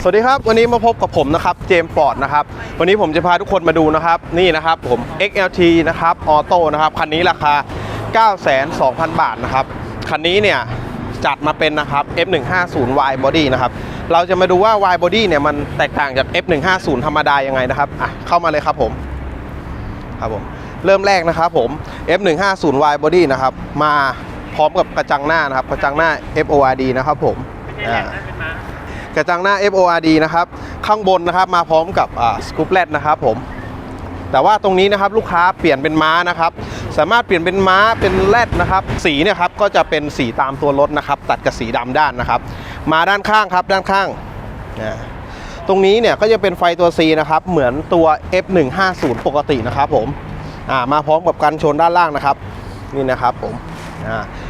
สวัสดีครับ วันนี้มาพบกับผมนะครับเจมส์ปอร์ดนะครับ วันนี้ผมจะพาทุกคนมาดูนะครับ นี่นะครับผม XLT นะครับออโต้นะครับ คันนี้ราคา9,200,000 บาทนะครับ คันนี้เนี่ยจัดมาเป็นนะครับ F150Y Body นะครับ เราจะมาดูว่า Y Body เนี่ยมันแตกต่างจาก F150 ธรรมดายังไงนะครับอะเข้ามาเลยครับผมครับผมเริ่มแรกนะครับผม F150Y Body นะครับ มาพร้อมกับกระจังหน้านะครับ กระจังหน้า FORD นะครับผมอ่า กระจังหน้า FORD นะครับข้างบนนะครับมาพร้อมกับสกูปแลนะครับผมแต่ว่าตรงนี้นะครับลูกค้าเปลี่ยนเป็นม้านะครับสามารถเปลี่ยนเป็นม้าเป็นแรดนะครับ สีเนี่ยครับก็จะเป็นสีตามตัวรถนะครับ ตัดกับสีดำด้านนะครับ มาด้านข้างครับด้านข้างตรงนี้เนี่ยก็จะเป็นไฟตัว C นะครับ เหมือนตัว F150 ปกตินะครับผมมาพร้อมกับกันชนด้านล่างนะครับ นี่นะครับผม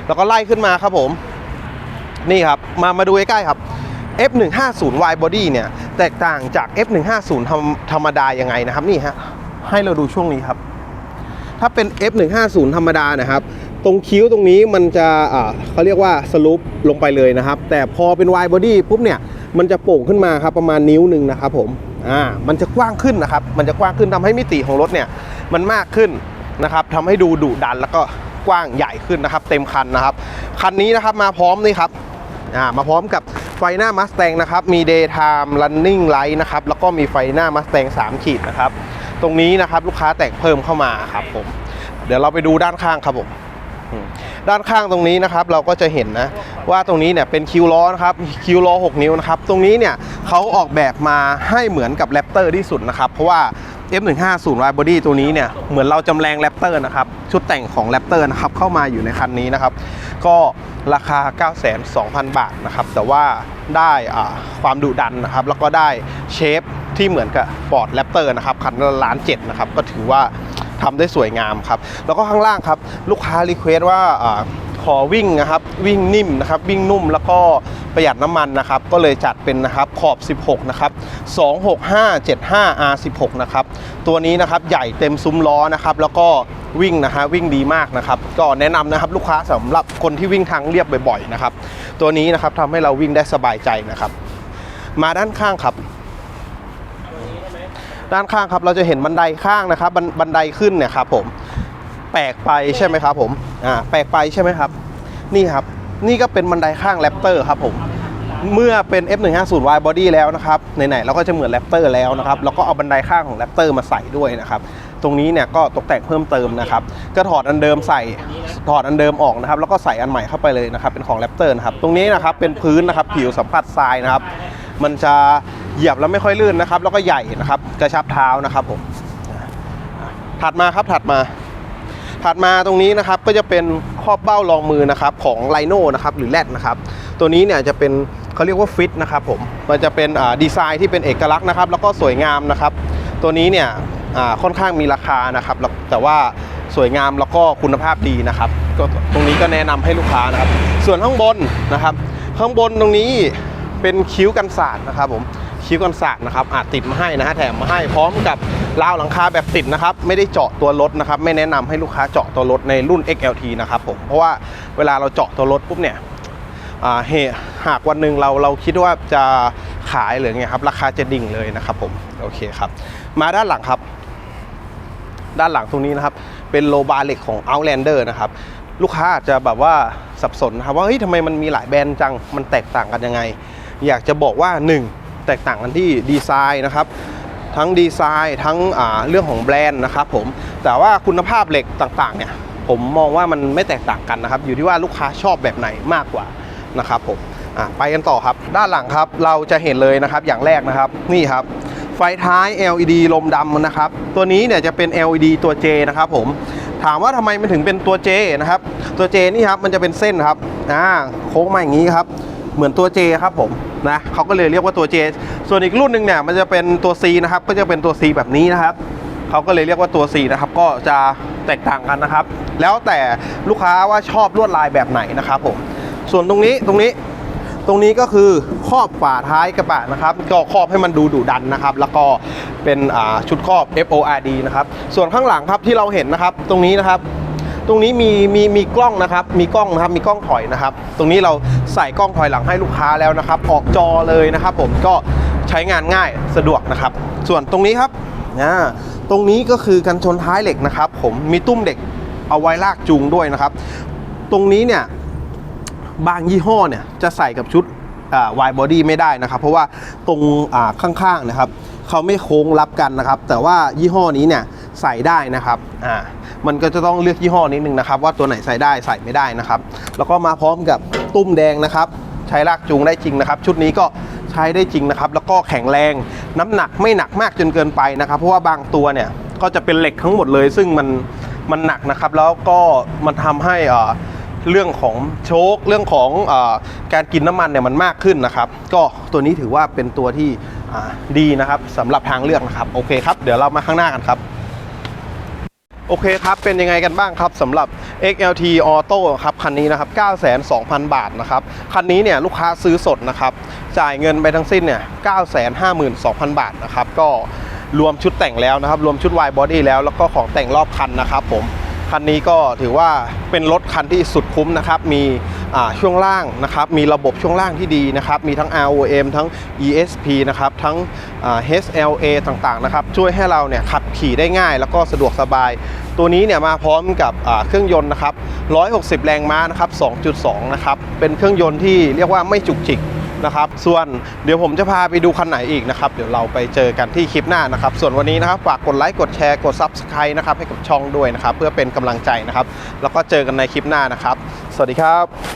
แล้วก็ไล่ขึ้นมาครับผม นี่ครับ มามาดูใกล้ๆครับ F150Y Body เนี่ย แตกต่างจาก F150 ธรรมธรรมดายังไงนะครับ นี่ฮะให้เราดูช่วงนี้ครับ ถ้าเป็น F150 ธรรมดานะครับ ตรงคิ้วตรงนี้มันจะอ่าเขาเรียกว่าสลุปลงไปเลยนะครับ แต่พอเป็น Y body ปุ๊บเนี่ย มันจะโป่งขึ้นมาครับประมาณนิ้วหนึ่งนะครับผมอ่ามันจะกว้างขึ้นนะครับ มันจะกว้างขึ้นทำให้มิติของรถเนี่ย มันมากขึ้นนะครับทำให้ดูดุดันแล้วก็กว้างใหญ่ขึ้นนะครับ เต็มคันนะครับ คันนี้นะครับมาพร้อมนี่ครับอ่ามาพร้อมกับ ฟหน้า Mustang นะครับ มี Daytime Running Light นะครับ แล้วก็มีไฟหน้า Mustang 3ขีดนะครับ ตรงนี้นะครับลูกค้าแต่งเพิ่มเข้ามาครับผม เดี๋ยวเราไปดูด้านข้างครับผมอืมด้านข้างตรงนี้นะครับเราก็จะเห็นนะ ว่าตรงนี้เนี่ยเป็นคิวล้อนะครับคิวล้อ 6 นิ้วนะครับ ตรงนี้เนี่ยเขาออกแบบมาให้เหมือนกับแรปเตอร์ที่สุดนะครับ เพราะว่า F150 Wide Body ตัวนี้เนี่ยเหมือนเราจำแรงแรปเตอร์นะครับชุดแต่งของแรปเตอร์นะครับเข้ามาอยู่ในคันนี้นะครับ ก็ราคา9,200,000 บาทนะครับแต่ว่าได้อ่าความดุดันนะครับแล้วก็ได้เชฟที่เหมือนกับ Ford Raptor นะครับคันละล้านเจ็ดนะครับก็ถือว่าทำได้สวยงามครับแล้วก็ข้างล่างครับลูกค้ารีเควสว่า อาขอวิ่งนะครับ วิ่งนิ่มนะครับ วิ่งนุ่มแล้วก็ประหยัดน้ำมันนะครับ ก็เลยจัดเป็นนะครับขอบ 16 นะครับ 26575 R16 นะครับ ตัวนี้นะครับใหญ่เต็มซุ้มล้อนะครับ แล้วก็วิ่งนะฮะวิ่งดีมากนะครับ ก็แนะนำนะครับลูกค้าสำหรับคนที่วิ่งทางเรียบบ่อยๆนะครับ ตัวนี้นะครับทำให้เราวิ่งได้สบายใจนะครับ มาด้านข้างครับด้านข้างครับเราจะเห็นบันไดข้างนะครับ บันไดขึ้นเนี่ยครับผมแปลกไปใช่ไหมครับผม อ่าแปลกไปใช่ไหมครับ นี่ครับ นี่ก็เป็นบันไดข้างแรปเตอร์ครับผม เมื่อเป็น F150Y Body แล้วนะครับ ไหนๆเราก็จะเหมือนแรปเตอร์แล้วนะครับ แล้วก็เอาบันไดข้างของแรปเตอร์มาใส่ด้วยนะครับ ตรงนี้เนี่ยก็ตกแต่งเพิ่มเติมนะครับ ก็ถอดอันเดิมใส่ ถอดอันเดิมออกนะครับ แล้วก็ใส่อันใหม่เข้าไปเลยนะครับ เป็นของแรปเตอร์นะครับ ตรงนี้นะครับเป็นพื้นนะครับ ผิวสัมผัสทรายนะครับ มันจะเหยียบแล้วไม่ค่อยลื่นนะครับ แล้วก็ใหญ่นะครับ กระชับเท้านะครับผม ถัดมาครับ ถัดมา ถัดมาตรงนี้นะครับก็จะเป็นครอบเบ้ารองมือนะครับของไลโน่นะครับหรือแรดนะครับตัวนี้เนี่ยจะเป็นเขาเรียกว่าฟิตนะครับผมมันจะเป็นดีไซน์ที่เป็นเอกลักษณ์นะครับ แล้วก็สวยงามนะครับ ตัวนี้เนี่ยค่อนข้างมีราคานะครับ แต่ว่าสวยงามแล้วก็คุณภาพดีนะครับก็ตรงนี้ก็แนะนำให้ลูกค้านะครับ ส่วนข้างบนนะครับ ข้างบนตรงนี้เป็นคิ้วกันศาสตร์นะครับผมคิ้วกันศาสตร์นะครับอาจติดมาให้นะฮะแถมมาให้พร้อมกับ ราวหลังคาแบบติดนะครับไม่ได้เจาะตัวรถนะครับไม่แนะนำให้ลูกค้าเจาะตัวรถในรุ่น XLT นะครับผมเพราะว่าเวลาเราเจาะตัวรถปุ๊บเนี่ยเหตุหากวันหนึ่งเราเราคิดว่าจะขายหรือไงครับราคาจะดิ่งเลยนะครับผมโอเคครับมาด้านหลังครับ ด้านหลังตรงนี้นะครับเป็นโลบาร์เหล็กของ Outlander นะครับลูกค้าอาจจะแบบว่าสับสนนะครับว่าเฮ้ยทำไมมันมีหลายแบรนด์จังมันแตกต่างกันยังไง อยากจะบอกว่า 1 แตกต่างกันที่ดีไซน์นะครับ ทั้งดีไซน์ทั้งเรื่องของแบรนด์นะครับผมแต่ว่าคุณภาพเหล็กต่างๆเนี่ยผมมองว่ามันไม่แตกต่างกันนะครับ อยู่ที่ว่าลูกค้าชอบแบบไหนมากกว่านะครับผมไปกันต่อครับ ด้านหลังครับเราจะเห็นเลยนะครับอย่างแรกนะครับนี่ครับไฟท้าย LED ลมดำนะครับ ตัวนี้เนี่ยจะเป็น LED ตัว J นะครับผมถามว่าทำไมมันถึงเป็นตัว J นะครับตัว J นี่ครับมันจะเป็นเส้นครับอ่าโค้งมาอย่างนี้ครับ เหมือนตัว J ครับผมนะเขาก็เลยเรียกว่าตัว J ส่วนอีกรุ่นหนึ่งเนี่ยมันจะเป็นตัว C นะครับก็จะเป็นตัว C แบบนี้นะครับเขาก็เลยเรียกว่าตัว C นะครับก็จะแตกต่างกันนะครับ แล้วแต่ลูกค้าว่าชอบลวดลายแบบไหนนะครับผมส่วนตรงนี้ตรงนี้ตรงนี้ก็คือครอบฝาท้ายกระบะนะครับ ก็ครอบให้มันดูดุดันนะครับ แล้วก็เป็นชุดครอบ FORD นะครับส่วนข้างหลังครับที่เราเห็นนะครับ ตรงนี้นะครับ ตรงนี้มีมีมีกล้องนะครับ มีกล้องนะครับมีกล้องถอยนะครับ ตรงนี้เรา ใส่กล้องถอยหลังให้ลูกค้าแล้วนะครับ ออกจอเลยนะครับ ผมก็ใช้งานง่ายสะดวกนะครับ ส่วนตรงนี้ครับอ่าตรงนี้ก็คือกันชนท้ายเหล็กนะครับ ผมมีตุ้มเด็กเอาไว้ลากจูงด้วยนะครับ ตรงนี้เนี่ยบางยี่ห้อเนี่ยจะใส่กับชุดวายบอดี้ไม่ได้นะครับ เพราะว่าตรงข้างๆนะครับเขาไม่โค้งรับกันนะครับ แต่ว่ายี่ห้อนี้เนี่ยใส่ได้นะครับอ่ามันก็จะต้องเลือกยี่ห้อนิดนึงนะครับ ว่าตัวไหนใส่ได้ใส่ไม่ได้นะครับ แล้วก็มาพร้อมกับ ตุ้มแดงนะครับ ใช้ลากจูงได้จริงนะครับ ชุดนี้ก็ใช้ได้จริงนะครับ แล้วก็แข็งแรง น้ำหนักไม่หนักมากจนเกินไปนะครับ เพราะว่าบางตัวเนี่ยก็จะเป็นเหล็กทั้งหมดเลย ซึ่งมันมันหนักนะครับ แล้วก็มันทำให้อ่าเรื่องของโชคเรื่องของอการกินน้ำมันเนี่ยมันมากขึ้นนะครับ ก็ตัวนี้ถือว่าเป็นตัวที่ดีนะครับสำหรับทางเลือกนะครับ โอเคครับ เดี๋ยวเรามาข้างหน้ากันครับ โอเคครับ เป็นยังไงกันบ้างครับสำหรับ XLT Auto ครับคันนี้นะครับ 920,000 บาทนะครับ คันนี้เนี่ยลูกค้าซื้อสดนะครับ จ่ายเงินไปทั้งสิ้นเนี่ย 952,000 บาทนะครับ ก็รวมชุดแต่งแล้วนะครับ รวมชุด wide body แล้ว แล้วก็ของแต่งรอบคันนะครับผม คันนี้ก็ถือว่าเป็นรถคันที่สุดคุ้มนะครับ มีช่วงล่างนะครับ มีระบบช่วงล่างที่ดีนะครับ มีทั้ง ROM ทั้ง ESP นะครับ ทั้ง HLA ต่างๆนะครับช่วยให้เราเนี่ยขับขี่ได้ง่าย แล้วก็สะดวกสบาย ตัวนี้เนี่ยมาพร้อมกับเครื่องยนต์นะครับ 160 แรงม้านะครับ 2.2 นะครับ เป็นเครื่องยนต์ที่เรียกว่าไม่จุกจิกนะครับ ส่วนเดี๋ยวผมจะพาไปดูคันไหนอีกนะครับ เดี๋ยวเราไปเจอกันที่คลิปหน้านะครับ ส่วนวันนี้นะครับฝากกดไลค์กดแชร์กด Subscribe นะครับให้กับช่องด้วยนะครับ เพื่อเป็นกำลังใจนะครับ แล้วก็เจอกันในคลิปหน้านะครับ สวัสดีครับ